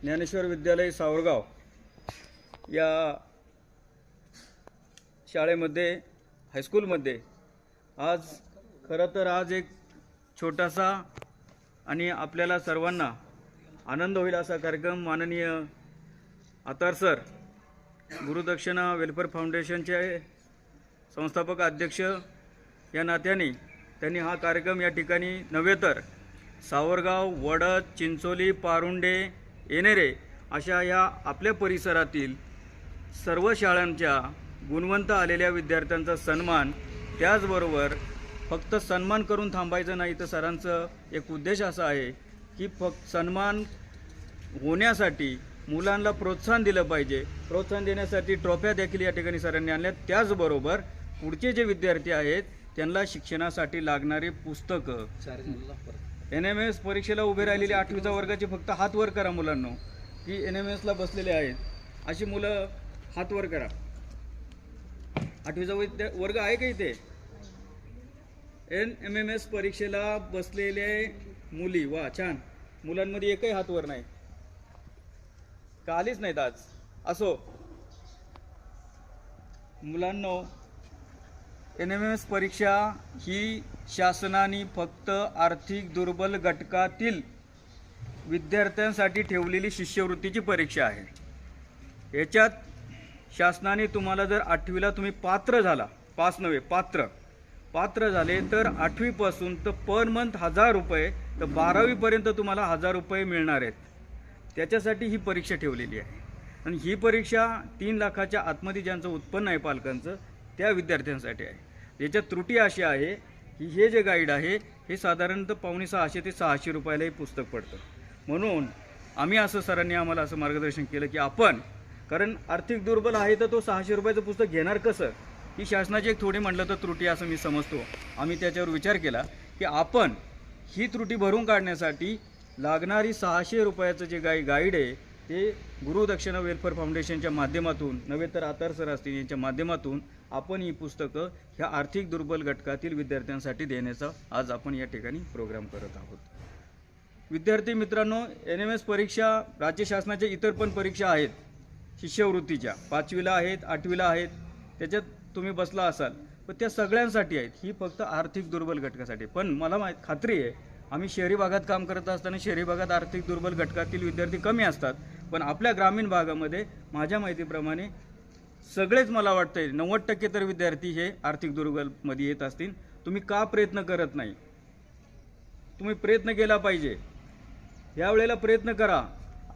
ज्ञानेश्वर विद्यालय सावरगाव या शाळेमध्ये हायस्कूलमध्ये आज खरं तर आज एक छोटासा आणि आपल्याला सर्वांना आनंद होईल असा कार्यक्रम माननीय आतार सर गुरुदक्षिणा वेलफेअर फाउंडेशनचे संस्थापक अध्यक्ष या नात्याने त्यांनी हा कार्यक्रम या ठिकाणी नव्हे तर सावरगाव वडद चिंचोली पारुंडे येणेरे अशा या आपल्या परिसरातील सर्व शाळांच्या गुणवंत आलेल्या विद्यार्थ्यांचा सन्मान त्याचबरोबर फक्त सन्मान करून थांबायचं नाही तर सरांचं एक उद्देश असा आहे की फक्त सन्मान होण्यासाठी मुलांना प्रोत्साहन दिलं पाहिजे. प्रोत्साहन देण्यासाठी ट्रॉफ्या देखील या ठिकाणी सरांनी आणल्या त्याचबरोबर पुढचे जे विद्यार्थी आहेत त्यांना शिक्षणासाठी लागणारी पुस्तकं. एन एम एस परीक्षेला उभे राहिलेली आठवीचा वर्गाची फक्त हात वर करा मुलांना की एन एम एसला बसलेले आहेत. अशी मुलं हात वर करा. आठवीचा विद्या वर्ग आहे का इथे? एन एम एम एस परीक्षेला बसलेले मुली वा छान. मुलांमध्ये एकही हात वर नाही. का आलीच नाहीत आज? असो. मुलांनो एन एम एम एस परीक्षा ही शासनाने फक्त आर्थिक दुर्बल घटकातील विद्यार्थ्यांसाठी ठेवलेली शिष्यवृत्तीची परीक्षा आहे. याच्यात शासनाने तुम्हाला जर आठवीला तुम्ही पात्र झाला पास नव्हे पात्र पात्र झाले तर आठवीपासून तर पर मंथ हजार रुपये तर बारावीपर्यंत तुम्हाला हजार रुपये मिळणार आहेत. त्याच्यासाठी ही परीक्षा ठेवलेली आहे. आणि ही परीक्षा तीन लाखाच्या आतमध्ये ज्यांचं उत्पन्न आहे पालकांचं त्या विद्यार्थ्यांसाठी आहे. याच्यात त्रुटी अशी आहे की हे जे गाईड आहे हे साधारणतः पावणे सहाशे ते सहाशे रुपयाला हे पुस्तक पडतं. म्हणून आम्ही असं सरांनी आम्हाला असं मार्गदर्शन केलं की आपण कारण आर्थिक दुर्बल आहे तर तो सहाशे रुपयाचं पुस्तक घेणार कसं? ही शासनाची एक थोडी म्हटलं तर त्रुटी असं मी समजतो. आम्ही त्याच्यावर विचार केला की आपण ही त्रुटी भरून काढण्यासाठी लागणारी सहाशे रुपयाचं जे गाई गाईड आहे ते गुरुदक्षिणा वेलफेअर फाउंडेशनच्या माध्यमातून नव्हे तर आतार सर असतील यांच्या माध्यमातून आपण ही पुस्तकं ह्या आर्थिक दुर्बल घटकातील विद्यार्थ्यांसाठी देण्याचा आज आपण या ठिकाणी प्रोग्राम करत आहोत. विद्यार्थी मित्रांनो एन एम एस परीक्षा राज्य शासनाच्या इतर पण परीक्षा आहेत. शिष्यवृत्तीच्या पाचवीला आहेत आठवीला आहेत. त्याच्यात तुम्ही बसला असाल पण त्या सगळ्यांसाठी आहेत. ही फक्त आर्थिक दुर्बल घटकासाठी. पण मला माहीत खात्री आहे आम्ही शहरी भागात काम करत असताना शहरी भागात आर्थिक दुर्बल घटकातील विद्यार्थी कमी असतात. पण आपल्या ग्रामीण भागामध्ये माझ्या माहितीप्रमाणे सगळेच मला वाटतंय नव्वद टक्के तर विद्यार्थी हे आर्थिक दुर्बलमध्ये येत असतील. तुम्ही का प्रयत्न करत नाही? तुम्ही प्रयत्न केला पाहिजे. यावेळेला प्रयत्न करा.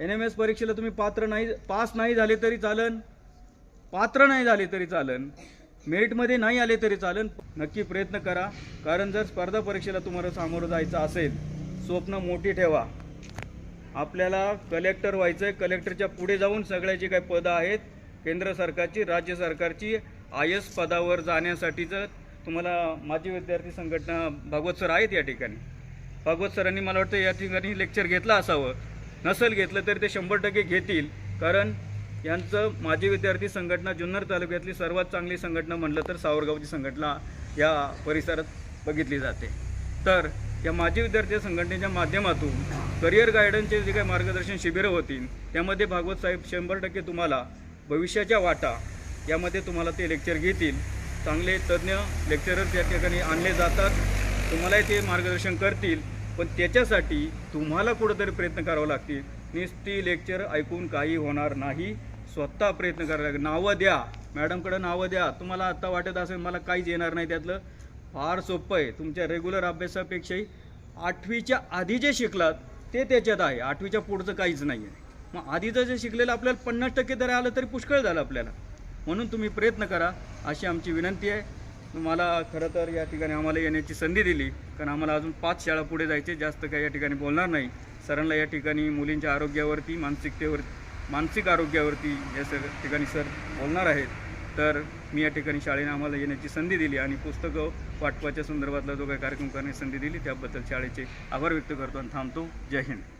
एन एम एस परीक्षेला तुम्ही पात्र नाही पास नाही झाले तरी चालन. पात्र नाही झाले तरी चालन. मेरिटमध्ये नाही आले तरी चालन. नक्की प्रयत्न करा. कारण जर स्पर्धा परीक्षेला तुम्हाला सामोरं जायचं असेल स्वप्न मोठी ठेवा. आपल्याला कलेक्टर व्हायचं आहे कलेक्टरच्या पुढे जाऊन सगळ्याची काही पदं आहेत. केंद्र सरकारची राज्य सरकारची आय एस पदावर जाण्यासाठीचं तुम्हाला माजी विद्यार्थी संघटना भागवत सर आहेत या ठिकाणी. भागवत सरांनी मला वाटतं या ठिकाणी लेक्चर घेतलं असावं. नसेल घेतलं तरी ते शंभर टक्के घेतील. कारण यांचं माजी विद्यार्थी संघटना जुन्नर तालुक्यातली सर्वात चांगली संघटना म्हटलं तर सावरगावची संघटना या परिसरात बघितली जाते. तर या माजी विद्यार्थी संघटनेच्या माध्यमातून करिअर गायडन्सचे जे काही मार्गदर्शन शिबिरं होतील त्यामध्ये भागवत साहेब शंभर टक्के तुम्हाला भविष्याच्या वाटा यामध्ये तुम्हाला ते लेक्चर घेतील. चांगले तज्ज्ञ लेक्चरर त्या ठिकाणी आणले जातात. तुम्हालाही ते मार्गदर्शन करतील. पण त्याच्यासाठी तुम्हाला कुठंतरी प्रयत्न करावे लागतील. नुसती लेक्चर ऐकून काही होणार नाही. स्वतः प्रयत्न करावे लागेल. नावं द्या. मॅडमकडं नावं द्या. तुम्हाला आत्ता वाटत असेल मला काहीच येणार नाही त्यातलं. फार सोपं आहे. तुमच्या रेग्युलर अभ्यासापेक्षाही आठवीच्या आधी जे शिकलात ते त्याच्यात आहे. आठवीच्या पुढचं काहीच नाही आहे मग आधीचं जे शिकलेलं आपल्याला पन्नास टक्के जरी आलं तरी पुष्कळ झालं आपल्याला. म्हणून तुम्ही प्रयत्न करा. अशी आमची विनंती आहे. तुम्हाला खरं तर या ठिकाणी आम्हाला येण्याची संधी दिली. कारण आम्हाला अजून पाच शाळा पुढे जायचे. जास्त काही या ठिकाणी बोलणार नाही. सरांना या ठिकाणी मुलींच्या आरोग्यावरती मानसिकतेवर मानसिक आरोग्यावरती या सर ठिकाणी सर बोलणार आहेत. तर मी या ठिकाणी शाळेने आम्हाला येण्याची संधी दिली आणि पुस्तकं वाटपाच्या संदर्भातला जो काही कार्यक्रम करण्याची संधी दिली त्याबद्दल शाळेचे आभार व्यक्त करतो आणि थांबतो. जय हिंद.